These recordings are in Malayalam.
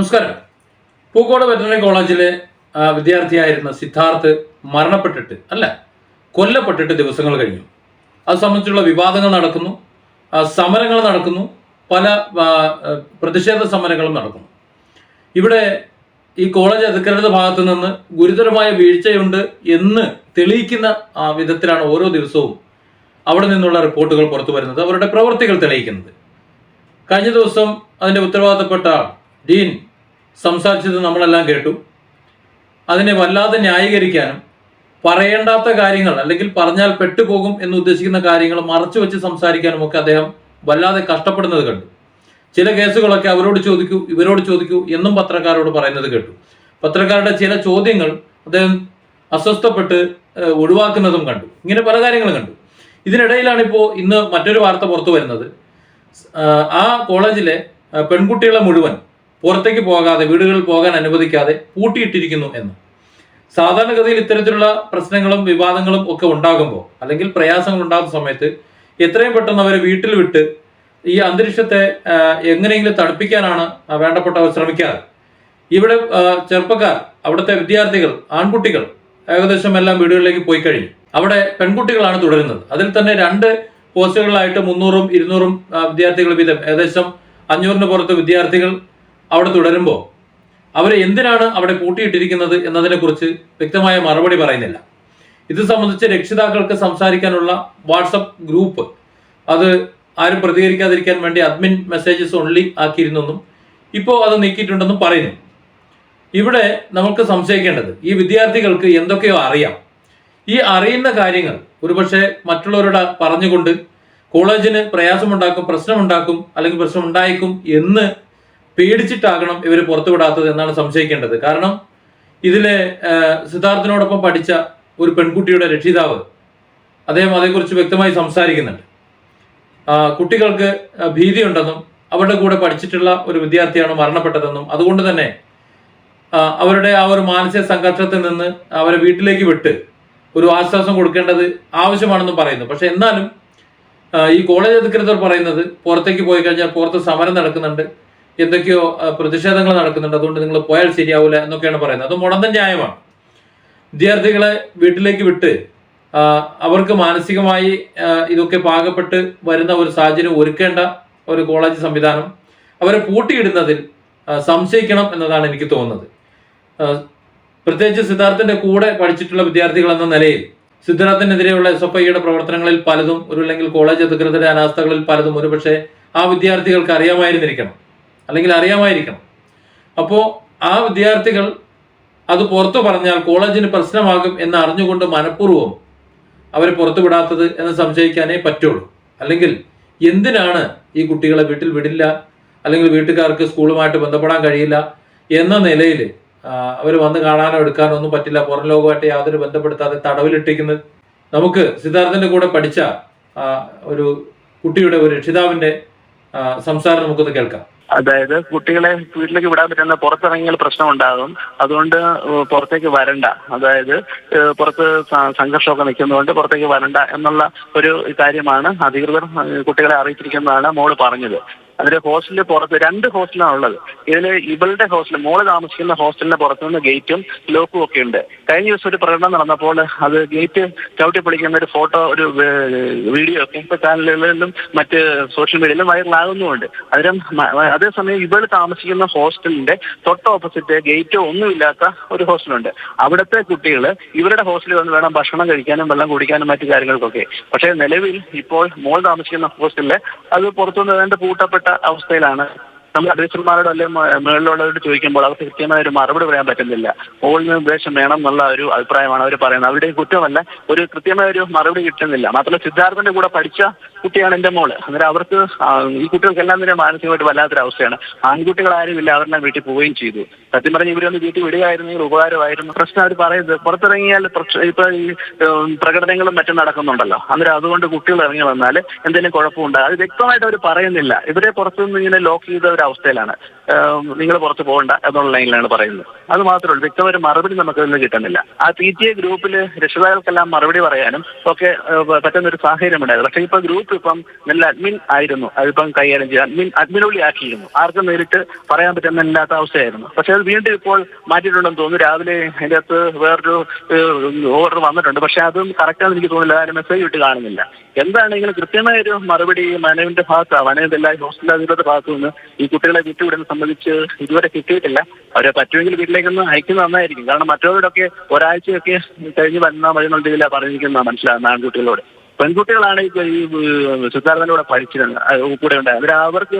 നമസ്കാരം. പൂക്കോട് വെറ്ററിനറി കോളേജിലെ വിദ്യാർത്ഥിയായിരുന്ന സിദ്ധാർത്ഥ് മരണപ്പെട്ടിട്ട് അല്ല കൊല്ലപ്പെട്ടിട്ട് ദിവസങ്ങൾ കഴിഞ്ഞു. അത് സംബന്ധിച്ചുള്ള വിവാദങ്ങൾ നടക്കുന്നു സമരങ്ങൾ നടക്കുന്നു പല പ്രതിഷേധ സമരങ്ങളും നടക്കുന്നു. ഇവിടെ ഈ കോളേജ് അധികൃതരുടെ ഭാഗത്തു നിന്ന് ഗുരുതരമായ വീഴ്ചയുണ്ട് എന്ന് തെളിയിക്കുന്ന വിധത്തിലാണ് ഓരോ ദിവസവും അവിടെ നിന്നുള്ള റിപ്പോർട്ടുകൾ പുറത്തു വരുന്നത് അവരുടെ പ്രവൃത്തികൾ തെളിയിക്കുന്നത്. കഴിഞ്ഞ ദിവസം അതിന്റെ ഉത്തരവാദിത്തപ്പെട്ട ഡീൻ സംസാരിച്ചത് നമ്മളെല്ലാം കേട്ടു. അതിനെ വല്ലാതെ ന്യായീകരിക്കാനും പറയേണ്ടാത്ത കാര്യങ്ങൾ അല്ലെങ്കിൽ പറഞ്ഞാൽ പെട്ടുപോകും എന്ന് ഉദ്ദേശിക്കുന്ന കാര്യങ്ങൾ മറച്ചു വെച്ച് സംസാരിക്കാനും ഒക്കെ അദ്ദേഹം വല്ലാതെ കഷ്ടപ്പെടുന്നത് കണ്ടു. ചില കേസുകളൊക്കെ അവരോട് ചോദിക്കൂ ഇവരോട് ചോദിക്കൂ എന്നും പത്രക്കാരോട് പറയുന്നത് കേട്ടു. പത്രക്കാരുടെ ചില ചോദ്യങ്ങൾ അദ്ദേഹം അസ്വസ്ഥപ്പെട്ട് ഒഴിവാക്കുന്നതും കണ്ടു. ഇങ്ങനെ പല കാര്യങ്ങളും കണ്ടു. ഇതിനിടയിലാണ് ഇപ്പോൾ ഇന്ന് മറ്റൊരു വാർത്ത പുറത്തു വരുന്നത്. ആ കോളേജിലെ പെൺകുട്ടികളെ മുഴുവൻ പുറത്തേക്ക് പോകാതെ വീടുകളിൽ പോകാൻ അനുവദിക്കാതെ പൂട്ടിയിട്ടിരിക്കുന്നു എന്ന്. സാധാരണഗതിയിൽ ഇത്തരത്തിലുള്ള പ്രശ്നങ്ങളും വിവാദങ്ങളും ഒക്കെ ഉണ്ടാകുമ്പോൾ അല്ലെങ്കിൽ പ്രയാസങ്ങൾ ഉണ്ടാകുന്ന സമയത്ത് എത്രയും പെട്ടെന്ന് അവരെ വീട്ടിൽ വിട്ട് ഈ അന്തരീക്ഷത്തെ എങ്ങനെയെങ്കിലും തണുപ്പിക്കാനാണ് വേണ്ടപ്പെട്ടവർ ശ്രമിക്കാറ്. ഇവിടെ ചെറുപ്പക്കാർ അവിടുത്തെ വിദ്യാർത്ഥികൾ ആൺകുട്ടികൾ ഏകദേശം എല്ലാം വീടുകളിലേക്ക് പോയി കഴിഞ്ഞു. അവിടെ പെൺകുട്ടികളാണ് തുടരുന്നത്. അതിൽ തന്നെ രണ്ട് പോസ്റ്റുകളിലായിട്ട് മുന്നൂറും ഇരുന്നൂറും വിദ്യാർത്ഥികൾ വീതം. ഏകദേശം അഞ്ഞൂറിന് പുറത്ത് വിദ്യാർത്ഥികൾ അവിടെ തുടരുമ്പോൾ അവരെ എന്തിനാണ് അവിടെ കൂട്ടിയിട്ടിരിക്കുന്നത് എന്നതിനെക്കുറിച്ച് വ്യക്തമായ മറുപടി പറയുന്നില്ല. ഇത് സംബന്ധിച്ച് രക്ഷിതാക്കൾക്ക് സംസാരിക്കാനുള്ള വാട്സപ്പ് ഗ്രൂപ്പ് അത് ആരും പ്രതികരിക്കാതിരിക്കാൻ വേണ്ടി അഡ്മിൻ മെസ്സേജസ് ഓൺലി ആക്കിയിരുന്നെന്നും ഇപ്പോൾ അത് നീക്കിയിട്ടുണ്ടെന്നും പറയുന്നു. ഇവിടെ നമുക്ക് സംശയിക്കേണ്ടത് ഈ വിദ്യാർത്ഥികൾക്ക് എന്തൊക്കെയോ അറിയാം. ഈ അറിയുന്ന കാര്യങ്ങൾ ഒരുപക്ഷെ മറ്റുള്ളവരോട് പറഞ്ഞുകൊണ്ട് കോളേജിന് പ്രയാസമുണ്ടാക്കും പ്രശ്നമുണ്ടാക്കും അല്ലെങ്കിൽ പ്രശ്നം ഉണ്ടായേക്കും എന്ന് പേടിച്ചിട്ടാകണം ഇവർ പുറത്തുവിടാത്തത് എന്നാണ് സംശയിക്കേണ്ടത്. കാരണം ഇതിലെ സിദ്ധാർത്ഥനോടൊപ്പം പഠിച്ച ഒരു പെൺകുട്ടിയുടെ രക്ഷിതാവ് അദ്ദേഹം അതേക്കുറിച്ച് വ്യക്തമായി സംസാരിക്കുന്നുണ്ട്. കുട്ടികൾക്ക് ഭീതിയുണ്ടെന്നും അവരുടെ കൂടെ പഠിച്ചിട്ടുള്ള ഒരു വിദ്യാർത്ഥിയാണ് മരണപ്പെട്ടതെന്നും അതുകൊണ്ട് തന്നെ അവരുടെ ആ ഒരു മാനസിക സംഘർഷത്തിൽ നിന്ന് അവരെ വീട്ടിലേക്ക് വിട്ട് ഒരു ആശ്വാസം കൊടുക്കേണ്ടത് ആവശ്യമാണെന്നും പറയുന്നു. പക്ഷെ എന്നാലും ഈ കോളേജ് അധികൃതർ പറയുന്നത് പുറത്തേക്ക് പോയി കഴിഞ്ഞാൽ പുറത്ത് സമരം നടക്കുന്നുണ്ട്. എന്തൊക്കെയോ പ്രതിഷേധങ്ങൾ നടക്കുന്നുണ്ട്. അതുകൊണ്ട് നിങ്ങൾ പോയാൽ ശരിയാവില്ല എന്നൊക്കെയാണ് പറയുന്നത്. അത് മുടന്തൻ ന്യായമാണ്. വിദ്യാർത്ഥികളെ വീട്ടിലേക്ക് വിട്ട് അവർക്ക് മാനസികമായി ഇതൊക്കെ പാകപ്പെട്ട് വരുന്ന ഒരു സാഹചര്യം ഒരുക്കേണ്ട ഒരു കോളേജ് സംവിധാനം അവരെ പൂട്ടിയിടുന്നതിൽ സംശയിക്കണം എന്നതാണ് എനിക്ക് തോന്നുന്നത്. പ്രത്യേകിച്ച് സിദ്ധാർത്ഥിന്റെ കൂടെ പഠിച്ചിട്ടുള്ള വിദ്യാർത്ഥികൾ എന്ന നിലയിൽ സിദ്ധാർത്ഥിനെതിരെയുള്ള എസ് എഫ് ഐയുടെ പ്രവർത്തനങ്ങളിൽ പലതും ഒരു അല്ലെങ്കിൽ കോളേജ് അധികൃതരുടെ അനാസ്ഥകളിൽ പലതും ഒരുപക്ഷെ ആ വിദ്യാർത്ഥികൾക്ക് അറിയാമായിരുന്നിരിക്കണം. അല്ലെങ്കിൽ അറിയാമായിരിക്കണം. അപ്പോൾ ആ വിദ്യാർത്ഥികൾ അത് പുറത്തു പറഞ്ഞാൽ കോളേജിന് പ്രശ്നമാകും എന്ന് അറിഞ്ഞുകൊണ്ട് മനഃപൂർവം അവരെ പുറത്തു വിടാത്തത് എന്ന് സംശയിക്കാനേ പറ്റുള്ളൂ. അല്ലെങ്കിൽ എന്തിനാണ് ഈ കുട്ടികളെ വീട്ടിൽ വിടില്ല? അല്ലെങ്കിൽ വീട്ടുകാർക്ക് സ്കൂളുമായിട്ട് ബന്ധപ്പെടാൻ കഴിയില്ല എന്ന നിലയിൽ അവർ വന്ന് കാണാനോ എടുക്കാനോ ഒന്നും പറ്റില്ല. പുറം ലോകമായിട്ട് യാതൊരു ബന്ധപ്പെടുത്താതെ തടവിലിട്ടിരിക്കുന്നത്. നമുക്ക് സിദ്ധാർത്ഥന്റെ കൂടെ പഠിച്ച ഒരു കുട്ടിയുടെ ഒരു രക്ഷിതാവിന്റെ സംസാരം നമുക്കൊന്ന് കേൾക്കാം. അതായത് കുട്ടികളെ വീട്ടിലേക്ക് വിടാൻ പറ്റുന്ന പുറത്തിറങ്ങിയാൽ പ്രശ്നം ഉണ്ടാകും അതുകൊണ്ട് പുറത്തേക്ക് വരണ്ട. അതായത് പുറത്ത് സംഘർഷമൊക്കെ നിൽക്കുന്നതുകൊണ്ട് പുറത്തേക്ക് വരണ്ട എന്നുള്ള ഒരു കാര്യമാണ് അധികൃതർ കുട്ടികളെ അറിയിച്ചിരിക്കുന്നതാണ് മോൾ പറഞ്ഞത്. അതിന്റെ ഹോസ്റ്റലിന്റെ പുറത്ത് രണ്ട് ഹോസ്റ്റലാണ് ഉള്ളത്. ഇതിൽ ഇവളുടെ ഹോസ്റ്റൽ മോൾ താമസിക്കുന്ന ഹോസ്റ്റലിന്റെ പുറത്തുനിന്ന് ഗേറ്റും ലോക്കും ഒക്കെ ഉണ്ട്. കഴിഞ്ഞ ദിവസം ഒരു പ്രകടനം നടന്നപ്പോൾ അത് ഗേറ്റ് ചവിട്ടി പിടിക്കുന്ന ഒരു ഫോട്ടോ ഒരു വീഡിയോ ഒക്കെ ഇപ്പൊ ചാനലുകളിലും മറ്റ് സോഷ്യൽ മീഡിയയിലും വൈറലാകുന്നുമുണ്ട്. അതിനും അതേസമയം ഇവൾ താമസിക്കുന്ന ഹോസ്റ്റലിന്റെ തൊട്ട് ഓപ്പോസിറ്റ് ഗേറ്റോ ഒന്നുമില്ലാത്ത ഒരു ഹോസ്റ്റലുണ്ട്. അവിടുത്തെ കുട്ടികൾ ഇവരുടെ ഹോസ്റ്റലിൽ വന്ന് വേണം ഭക്ഷണം കഴിക്കാനും വെള്ളം കുടിക്കാനും മറ്റു കാര്യങ്ങൾക്കൊക്കെ. പക്ഷേ നിലവിൽ ഇപ്പോൾ മോൾ താമസിക്കുന്ന ഹോസ്റ്റലിൽ അത് പുറത്തുനിന്ന് വേണ്ട പൂട്ടപ്പെട്ട അവസ്ഥയിലാണ്. നമ്മൾ അഡ്വൈസർമാരോട് അല്ലെങ്കിൽ മേളിലുള്ളവരോട് ചോദിക്കുമ്പോൾ അവർക്ക് കൃത്യമായ ഒരു മറുപടി പറയാൻ പറ്റുന്നില്ല. മുകളിൽ നിർദ്ദേശം വേണം എന്നുള്ള ഒരു അഭിപ്രായമാണ് അവർ പറയുന്നത്. അവരുടെ കുറ്റമല്ല ഒരു കൃത്യമായ ഒരു മറുപടി കിട്ടുന്നില്ല. മാത്രമല്ല സിദ്ധാർത്ഥന്റെ കൂടെ പഠിച്ച കുട്ടിയാണ് എന്റെ മോൾ. അന്നേരം അവർക്ക് ഈ കുട്ടികൾക്കെല്ലാം തന്നെ മാനസികമായിട്ട് വല്ലാത്തൊരു അവസ്ഥയാണ് ആൺകുട്ടികൾ ആരുമില്ല അവരെല്ലാം വീട്ടിൽ പോവുകയും ചെയ്തു. സത്യം പറഞ്ഞ ഇവരൊന്ന് വീട്ടിൽ വിടുകയായിരുന്നെങ്കിൽ ഉപകാരമായിരുന്നു. പ്രശ്നം അവർ പറയുന്നത് പുറത്തിറങ്ങിയാൽ ഇപ്പൊ ഈ പ്രകടനങ്ങളും മറ്റും നടക്കുന്നുണ്ടല്ലോ. അന്നേരം അതുകൊണ്ട് കുട്ടികൾ ഇറങ്ങി വന്നാൽ എന്തെങ്കിലും കുഴപ്പമുണ്ട്. അത് വ്യക്തമായിട്ട് അവർ പറയുന്നില്ല. ഇവരെ പുറത്തുനിന്ന് ഇങ്ങനെ ലോക്ക് ചെയ്ത ഒരു അവസ്ഥയിലാണ്. നിങ്ങൾ പുറത്ത് പോകണ്ട എന്നുള്ള ലൈനിലാണ് പറയുന്നത്. അത് മാത്രമല്ല വ്യക്തമായ ഒരു മറുപടി നമുക്ക് ഇന്ന് കിട്ടുന്നില്ല. ആ പി ടി എ ഗ്രൂപ്പിൽ രക്ഷിതാക്കൾക്കെല്ലാം മറുപടി പറയാനും ഒക്കെ പറ്റുന്ന ഒരു സാഹചര്യം ഉണ്ടായത് പക്ഷേ ഇപ്പൊ ഗ്രൂപ്പ് ഇപ്പം നല്ല അഡ്മിൻ ആയിരുന്നു. അതിപ്പം കൈകാര്യം ചെയ്യാൻ അഡ്മിൻ അഡ്മിനുള്ളി ആക്കിയിരുന്നു ആർക്കും നേരിട്ട് പറയാൻ പറ്റുന്നില്ലാത്ത അവസ്ഥയായിരുന്നു. പക്ഷേ വീണ്ടും ഇപ്പോൾ മാറ്റിയിട്ടുണ്ടെന്ന് തോന്നുന്നു. രാവിലെ അതിന്റെ അകത്ത് വേറൊരു ഓർഡർ വന്നിട്ടുണ്ട്. പക്ഷെ അതും കറക്റ്റാണെന്ന് എനിക്ക് തോന്നുന്നില്ല. അതിന് മെസ്സേജ് ഇട്ട് കാണുന്നില്ല. എന്താണെങ്കിലും കൃത്യമായ ഒരു മറുപടി മനവിന്റെ ഭാഗത്താണ് മനവിന്റെ എല്ലാ ഹോസ്റ്റൽ അധികൃതരുടെ ഭാഗത്തു നിന്ന് ഈ കുട്ടികളെ വിട്ടുവിടുന്ന സംബന്ധിച്ച് ഇതുവരെ കിട്ടിയിട്ടില്ല. അവരെ പറ്റുമെങ്കിൽ വീട്ടിലേക്കൊന്ന് അയക്കുന്നത് നന്നായിരിക്കും. കാരണം മറ്റവരോടൊക്കെ ഒരാഴ്ചയൊക്കെ കഴിഞ്ഞ് വന്നാൽ മതി എന്നുള്ള രീതിയിലാണ് പറഞ്ഞിരിക്കുന്ന മനസ്സിലാകുന്ന ആൺകുട്ടികളോട്. പെൺകുട്ടികളാണ് ഈ സിദ്ധാർത്ഥന്റെ കൂടെ പഠിച്ചിരുന്നത്. കൂടെ ഉണ്ട് അവർ അവർക്ക്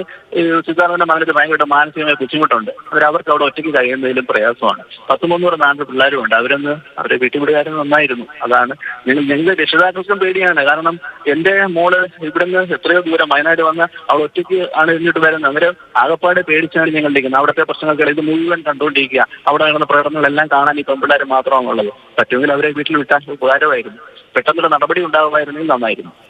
സിദ്ധാർത്ഥന്റെ മകനത്തിൽ ഭയങ്കര മാനസികമായ ബുദ്ധിമുട്ടുണ്ട്. അവർ അവർക്ക് അവിടെ ഒറ്റയ്ക്ക് കഴിയുന്നതിലും പ്രയാസമാണ്. പത്ത് മുന്നൂറ് നാല് പിള്ളേരും ഉണ്ട്. അവരൊന്ന് അവരെ വീട്ടുപിടികാരം നന്നായിരുന്നു. അതാണ് നിങ്ങൾ ഞങ്ങൾ രക്ഷിതാക്കൾക്കും പേടിയാണ്. കാരണം എന്റെ മോൾ ഇവിടുന്ന് എത്രയോ ദൂരം വയനാട് വന്ന് അവൾ ഒറ്റയ്ക്ക് ആണ് ഇരുന്നിട്ട് വരുന്നത്. അവർ ആകപ്പാടെ പേടിച്ചാണ് ഞങ്ങൾ ഇരിക്കുന്നത് അവിടുത്തെ പ്രശ്നങ്ങൾക്ക് ഇത് മുഴുവൻ കണ്ടുകൊണ്ടിരിക്കുക. അവിടെ നടന്ന പ്രകടനങ്ങളെല്ലാം കാണാൻ ഈ പെൺപിള്ളേർ മാത്രമാണുള്ളത്. പറ്റുമെങ്കിൽ അവരെ വീട്ടിൽ വിട്ടാൽ ഉപകാരമായിരുന്നു. പെട്ടെന്നുള്ള നടപടി ഉണ്ടാകുമായിരുന്നെങ്കിൽ が参ります。